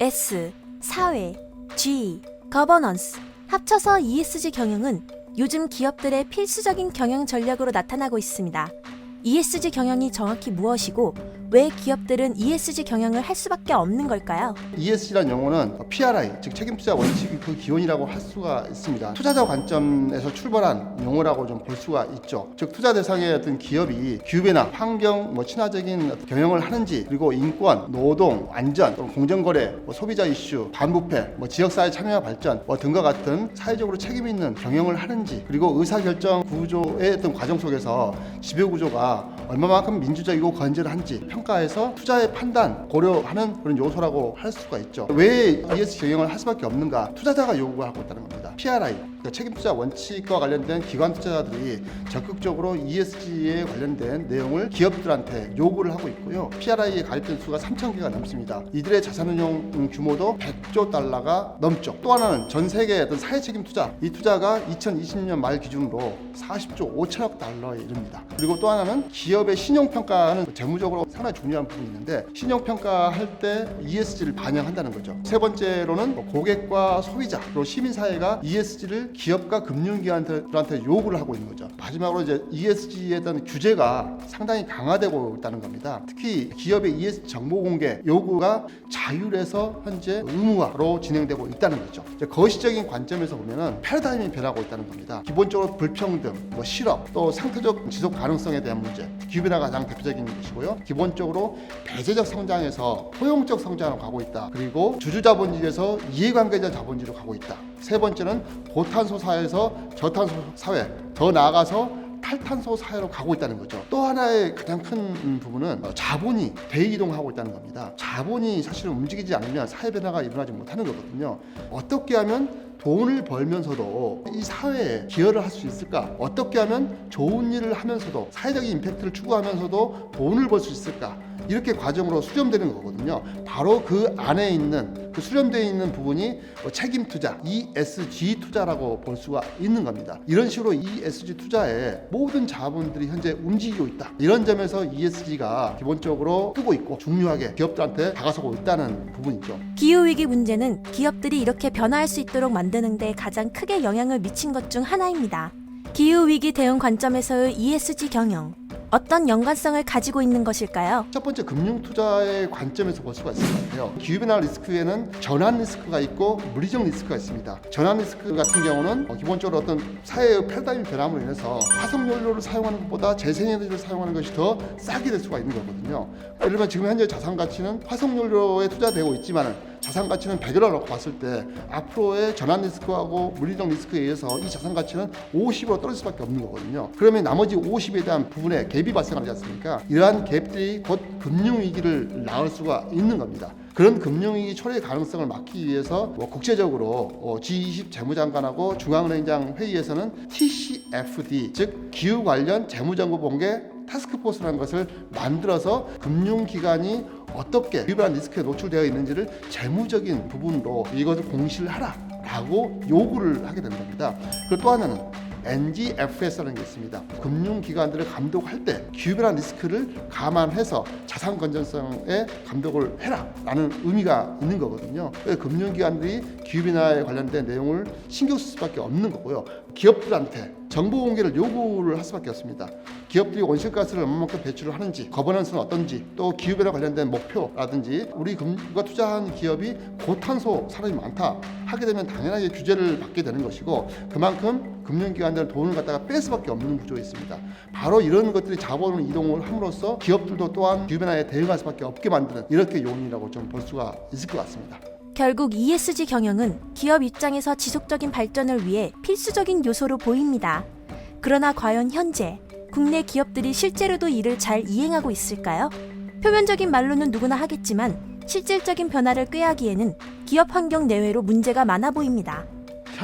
S, 사회, G, 거버넌스. 합쳐서 ESG 경영은 요즘 기업들의 필수적인 경영 전략으로 나타나고 있습니다. ESG 경영이 정확히 무엇이고 왜 기업들은 ESG 경영을 할 수밖에 없는 걸까요? ESG란 용어는 PRI, 즉 책임 투자 원칙의 그 기원이라고 할 수가 있습니다. 투자자 관점에서 출발한 용어라고 좀 볼 수가 있죠. 즉 투자 대상의 어떤 기업이 기업이나 환경, 뭐 친화적인 경영을 하는지, 그리고 인권, 노동, 안전, 공정거래, 뭐 소비자 이슈, 반부패, 뭐 지역사회 참여와 발전 뭐 등과 같은 사회적으로 책임 있는 경영을 하는지, 그리고 의사결정 구조의 어떤 과정 속에서 지배 구조가 얼마만큼 민주적이고 건전한지 평 가해서 투자의 판단 고려하는 그런 요소라고 할 수가 있죠. 왜 ESG 경영을 할 수밖에 없는가? 투자자가 요구하고 있다는 겁니다. PRI 그러니까 책임 투자 원칙과 관련된 기관 투자자들이 적극적으로 ESG에 관련된 내용을 기업들한테 요구를 하고 있고요. PRI에 가입된 수가 3천 개가 넘습니다. 이들의 자산운용 규모도 100조 달러가 넘죠. 또 하나는 전 세계의 어떤 사회 책임 투자 이 투자가 2020년 말 기준으로 40조 5천억 달러에 이릅니다. 그리고 또 하나는 기업의 신용 평가는 재무적으로 상당히 중요한 부분이 있는데 신용 평가 할 때 ESG를 반영한다는 거죠. 세 번째로는 뭐 고객과 소비자 그리고 시민 사회가 ESG를 기업과 금융기관들한테 요구를 하고 있는 거죠. 마지막으로 이제 ESG에 대한 규제가 상당히 강화되고 있다는 겁니다. 특히 기업의 ESG 정보 공개 요구가 자율에서 현재 의무화로 진행되고 있다는 거죠. 거시적인 관점에서 보면은 패러다임이 변하고 있다는 겁니다. 기본적으로 불평등, 뭐 실업, 또 상태적 지속 가능성에 대한 문제, 기업이나 가장 대표적인 것이고요. 기본 적으로 배제적 성장에서 포용적 성장으로 가고 있다. 그리고 주주 자본주의에서 이해관계자 자본주의로 가고 있다. 세 번째는 고탄소 사회에서 저탄소 사회, 더 나아가서 탈탄소 사회로 가고 있다는 거죠. 또 하나의 가장 큰 음, 부분은 어, 자본이 대이동하고 있다는 겁니다. 자본이 사실은 움직이지 않으면 사회 변화가 일어나지 못하는 거거든요. 어떻게 하면 돈을 벌면서도 이 사회에 기여를 할 수 있을까? 어떻게 하면 좋은 일을 하면서도 사회적인 임팩트를 추구하면서도 돈을 벌 수 있을까? 이렇게 과정으로 수렴되는 거거든요. 바로 그 안에 있는 그 수렴되어 있는 부분이 뭐 책임 투자, ESG 투자라고 볼 수가 있는 겁니다. 이런 식으로 ESG 투자에 모든 자본들이 현재 움직이고 있다. 이런 점에서 ESG가 기본적으로 뜨고 있고 중요하게 기업들한테 다가서고 있다는 부분이죠. 기후 위기 문제는 기업들이 이렇게 변화할 수 있도록 만드는 데 가장 크게 영향을 미친 것 중 하나입니다. 기후 위기 대응 관점에서의 ESG 경영. 어떤 연관성을 가지고 있는 것일까요? 첫 번째 금융 투자의 관점에서 볼 수가 있을 것 같아요. 기후변화 리스크에는 전환 리스크가 있고 물리적 리스크가 있습니다. 전환 리스크 같은 경우는 어, 기본적으로 어떤 사회의 패러다임 변함으로 인해서 화석연료를 사용하는 것보다 재생에너지를 사용하는 것이 더 싸게 될 수가 있는 거거든요. 예를 들면 지금 현재 자산 가치는 화석연료에 투자되고 있지만 자산 가치는 100을 놓고 봤을 때 앞으로의 전환 리스크하고 물리적 리스크에 의해서 이 자산 가치는 50으로 떨어질 수밖에 없는 거거든요. 그러면 나머지 50에 대한 부분에 갭이 발생하지 않습니까? 이러한 갭들이 곧 금융 위기를 낳을 수가 있는 겁니다. 그런 금융위기 초래 가능성을 막기 위해서 뭐 국제적으로 어, G20 재무장관하고 중앙은행장 회의에서는 TCFD 즉 기후 관련 재무정보 공개 타스크포스라는 것을 만들어서 금융기관이 어떻게 기후변화 리스크에 노출되어 있는지를 재무적인 부분으로 이것을 공시를 하라라고 요구를 하게 되는 겁니다. 그리고 또 하나는 NGFS라는 게 있습니다. 금융기관들을 감독할 때 기후변화 리스크를 감안해서 자산 건전성에 감독을 해라라는 의미가 있는 거거든요. 금융기관들이 기후변화에 관련된 내용을 신경 쓸 수밖에 없는 거고요. 기업들한테 정보 공개를 요구를 할 수밖에 없습니다. 기업들이 온실가스를 얼마만큼 배출을 하는지, 거버넌스는 어떤지, 또 기후변화 관련된 목표라든지 우리 금과 투자한 기업이 고탄소 산업이 많다 하게 되면 당연하게 규제를 받게 되는 것이고 그만큼 금융기관들은 돈을 갖다가 뺄 수밖에 없는 구조에 있습니다. 바로 이런 것들이 자본을 이동을 함으로써 기업들도 또한 기후변화에 대응할 수밖에 없게 만드는 이렇게 요인이라고 좀 볼 수가 있을 것 같습니다. 결국 ESG 경영은 기업 입장에서 지속적인 발전을 위해 필수적인 요소로 보입니다. 그러나 과연 현재 국내 기업들이 실제로도 이를 잘 이행하고 있을까요? 표면적인 말로는 누구나 하겠지만 실질적인 변화를 꾀하기에는 기업 환경 내외로 문제가 많아 보입니다.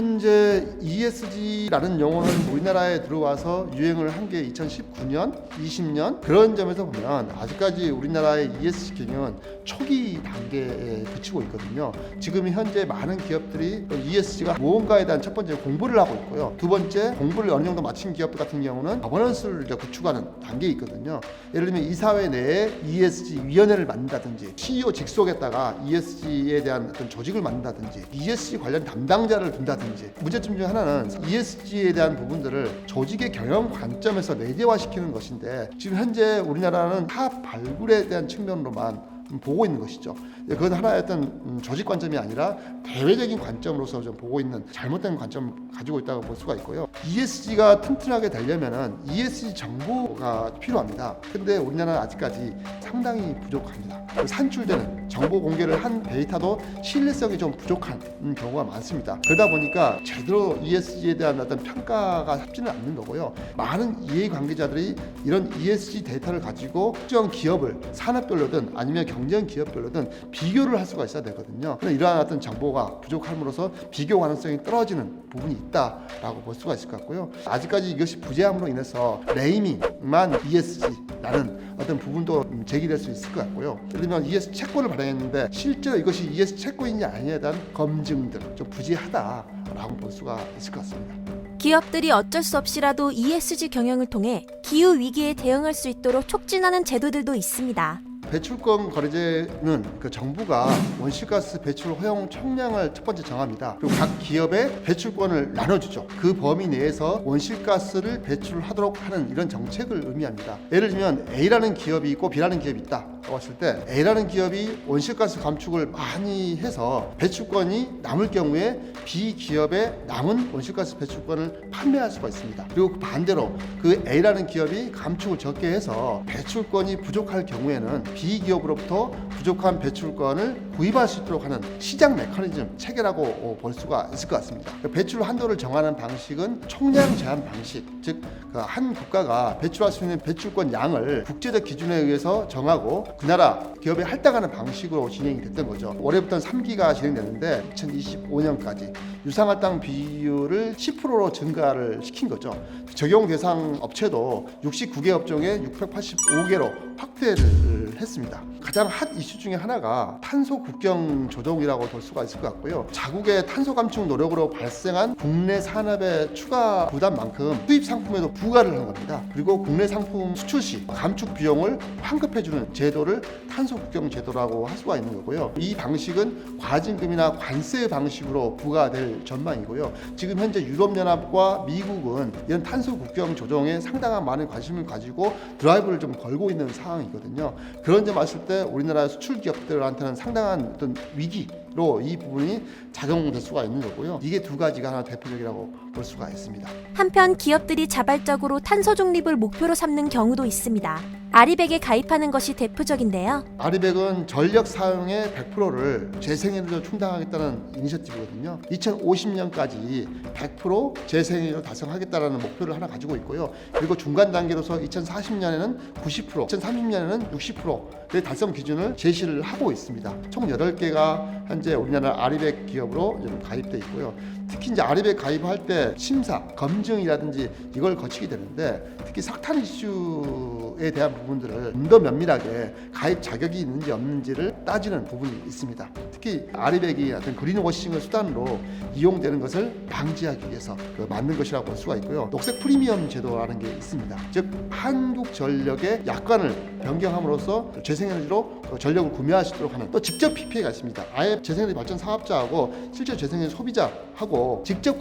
현재 ESG라는 용어는 우리나라에 들어와서 유행을 한 게 2019년, 20년 그런 점에서 보면 아직까지 우리나라의 ESG 경영은 초기 단계에 그치고 있거든요. 지금 현재 많은 기업들이 ESG가 무언가에 대한 첫 번째 공부를 하고 있고요. 두 번째 공부를 어느 정도 마친 기업들 같은 경우는 거버넌스를 이제 구축하는 단계에 있거든요. 예를 들면 이사회 내에 ESG 위원회를 만든다든지 CEO 직속에다가 ESG에 대한 어떤 조직을 만든다든지 ESG 관련 담당자를 둔다든지 문제점 중 하나는 ESG에 대한 부분들을 조직의 경영 관점에서 내재화시키는 것인데 지금 현재 우리나라는 사업 발굴에 대한 측면으로만 음, 보고 있는 것이죠. 예, 그건 하나의 어떤 음, 조직 관점이 아니라 대외적인 관점으로서 좀 보고 있는 잘못된 관점을 가지고 있다고 볼 수가 있고요. ESG가 튼튼하게 되려면은 ESG 정보가 필요합니다. 근데 우리나라는 아직까지 상당히 부족합니다. 그 산출되는 정보 공개를 한 데이터도 신뢰성이 좀 부족한 음, 경우가 많습니다. 그러다 보니까 제대로 ESG에 대한 어떤 평가가 잡지는 않는 거고요. 많은 이해 관계자들이 이런 ESG 데이터를 가지고 특정 기업을 산업별로든 아니면 경쟁 기업별로든 비교를 할 수가 있어야 되거든요. 이러한 어떤 정보가 부족함으로써 비교 가능성이 떨어지는 부분이 있다라고 볼 수가 있을 것 같고요. 아직까지 이것이 부재함으로 인해서 네이밍만 ESG라는 어떤 부분도 음, 제기될 수 있을 것 같고요. 예를 들면 ESG 채권을 발행했는데 실제로 이것이 ESG 채권이냐 아니냐에 대한 검증들 좀 부재하다라고 볼 수가 있을 것 같습니다. 기업들이 어쩔 수 없이라도 ESG 경영을 통해 기후 위기에 대응할 수 있도록 촉진하는 제도들도 있습니다. 배출권 거래제는 그 정부가 온실가스 배출 허용 총량을 첫 번째 정합니다. 그리고 각 기업에 배출권을 나눠주죠. 그 범위 내에서 온실가스를 배출하도록 하는 이런 정책을 의미합니다. 예를 들면 A라는 기업이 있고 B라는 기업이 있다. 했을 때 A라는 기업이 온실가스 감축을 많이 해서 배출권이 남을 경우에 B 기업에 남은 온실가스 배출권을 판매할 수가 있습니다. 그리고 그 반대로 그 A라는 기업이 감축을 적게 해서 배출권이 부족할 경우에는 B 기업으로부터 부족한 배출권을 구입할 수 있도록 하는 시장 메커니즘 체계라고 어, 볼 수가 있을 것 같습니다. 그 배출 한도를 정하는 방식은 총량 제한 방식, 즉 한 국가가 배출할 수 있는 배출권 양을 국제적 기준에 의해서 정하고 그 나라 기업에 할당하는 방식으로 진행이 됐던 거죠. 올해부터는 3기가 진행됐는데 2025년까지 유상할당 비율을 10%로 증가를 시킨 거죠. 적용 대상 업체도 69개 업종에 685개로 확대를 했습니다. 가장 핫 이슈 중에 하나가 탄소 국경 조정이라고 볼 수가 있을 것 같고요. 자국의 탄소 감축 노력으로 발생한 국내 산업의 추가 부담만큼 수입 상품에도 부과를 하는 겁니다. 그리고 국내 상품 수출 시 감축 비용을 환급해주는 제도를 탄소 국경 제도라고 할 수가 있는 거고요. 이 방식은 과징금이나 관세 방식으로 부과될 전망이고요. 지금 현재 유럽연합과 미국은 이런 탄소 국경 조정에 상당한 많은 관심을 가지고 드라이브를 좀 걸고 있는 상황이거든요. 그런 점 봤을 때 우리나라 수출 기업들한테는 상당한 어떤 위기로 이 부분이 작용될 수가 있는 거고요. 이게 두 가지가 하나 대표적이라고 볼 수가 있습니다. 한편 기업들이 자발적으로 탄소 중립을 목표로 삼는 경우도 있습니다. 아리백에 가입하는 것이 대표적인데요. 아리백은 전력 사용의 100%를 재생에너지로 충당하겠다는 이니셔티브거든요. 2050년까지 100% 재생에너지로 달성하겠다는 목표를 하나 가지고 있고요. 그리고 중간 단계로서 2040년에는 90%, 2030년에는 60%의 달성 기준을 제시를 하고 있습니다. 총 8개가 현재 우리나라 아리백 기업으로 좀 가입돼 있고요. 특히 이제 아리백 가입할 때 심사, 검증이라든지 이걸 거치게 되는데 특히 석탄 이슈에 대한 부분들을 좀 더 면밀하게 가입 자격이 있는지 없는지를 따지는 부분이 있습니다. 특히 아리백이 어떤 그린워싱을 수단으로 이용되는 것을 방지하기 위해서 그 만든 것이라고 볼 수가 있고요. 녹색 프리미엄 제도라는 게 있습니다. 즉 한국전력의 약관을 변경함으로써 재생에너지로 그 전력을 구매할 수 있도록 하는 또 직접 PPA가 있습니다. 아예 재생에너지 발전 사업자하고 실제 재생에너지 소비자하고 직접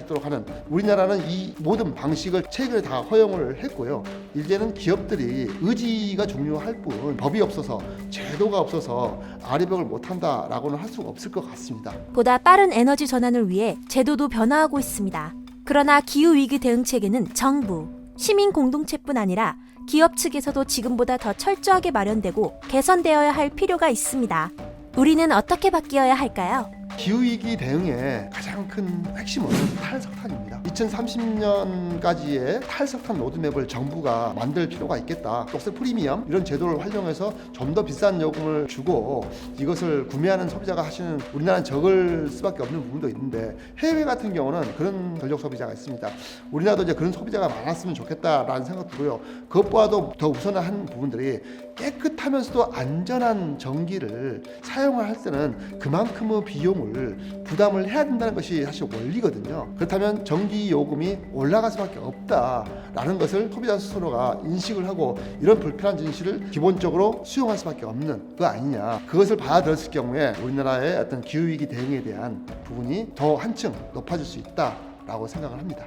있도록 하는 우리나라는 이 모든 방식을 최근에 다 허용을 했고요. 이제는 기업들이 의지가 중요할 뿐 법이 없어서 제도가 없어서 아리백을 못한다라고는 할 수가 없을 것 같습니다. 보다 빠른 에너지 전환을 위해 제도도 변화하고 있습니다. 그러나 기후 위기 대응 체계는 정부, 시민 공동체뿐 아니라 기업 측에서도 지금보다 더 철저하게 마련되고 개선되어야 할 필요가 있습니다. 우리는 어떻게 바뀌어야 할까요? 기후위기 대응의 가장 큰 핵심은 탈석탄입니다. 2030년까지의 탈석탄 로드맵을 정부가 만들 필요가 있겠다. 녹색 프리미엄 이런 제도를 활용해서 좀 더 비싼 요금을 주고 이것을 구매하는 소비자가 하시는 우리나라는 적을 수밖에 없는 부분도 있는데 해외 같은 경우는 그런 전력 소비자가 있습니다. 우리나라도 이제 그런 소비자가 많았으면 좋겠다라는 생각 들고요. 그것보다도 더 우선한 부분들이 깨끗하면서도 안전한 전기를 사용을 할 때는 그만큼의 비용을 부담을 해야 된다는 것이 사실 원리거든요. 그렇다면 전기 요금이 올라갈 수밖에 없다라는 것을 소비자 스스로가 인식을 하고 이런 불편한 진실을 기본적으로 수용할 수밖에 없는 거 아니냐. 그것을 받아들였을 경우에 우리나라의 어떤 기후 위기 대응에 대한 부분이 더 한층 높아질 수 있다라고 생각을 합니다.